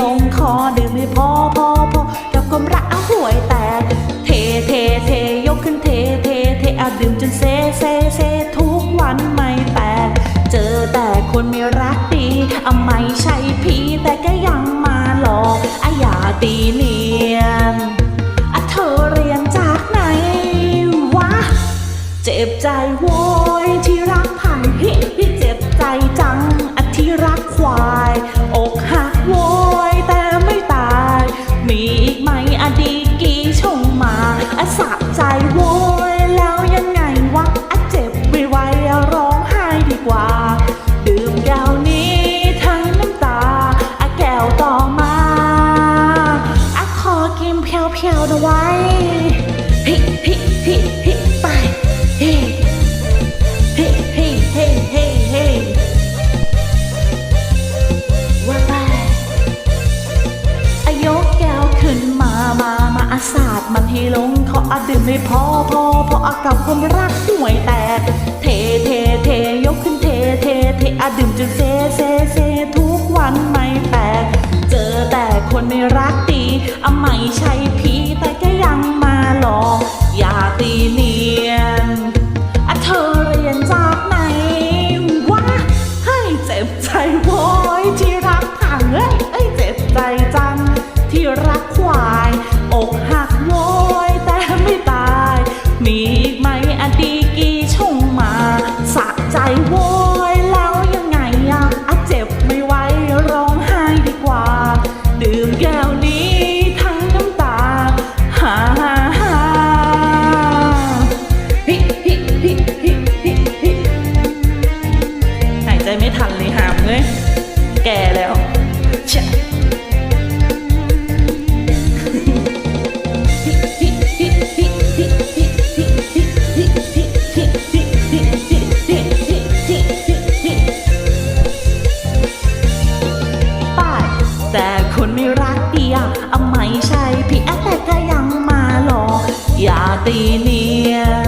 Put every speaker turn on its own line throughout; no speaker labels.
ลงคอดื่มไม่พอพอพอแล้วก็ระห่วยแตก เทเทเทยกขึ้นเทเทเทอะดื่มจนเซเซเซทุกวันไม่แปลกเจอแต่คนไม่รักดีอะไม่ใช่ผีแต่ก็ยังมาหลอกอะอย่าตีเนียนอะเธอเรียนจากไหนวะ เจ็บใจโวยที่รักผ่านฮิที่เจ็บใจจังอะที่รักควาย มันให้ลงเขาอาดื่มไม่พอพอพออากับคนรักห่วยแตกเทเทเทยกขึ้นเทเทเทอาดื่มจนเซเซเซทุกวันไม่แปลกเจอแต่คนไม่รักดีอะไม่ใช่ผีแต่ก็ยังมาหลอกอย่าตีเนียนอะเธอเรียนจากไหนวะให้เจ็บใจโวยที่รักพังเอ้ยเอ้ยเจ็บใจจังที่รัก อไม่ใช่พี่แอดแต่ก็ยังมาหลอกอย่าตีเนียน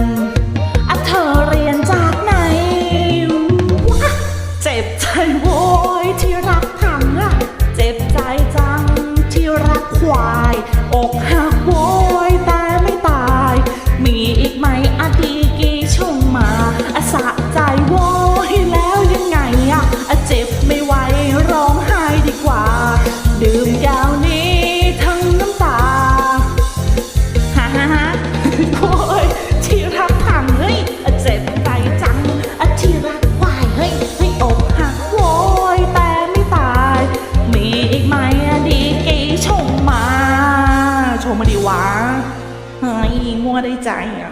งม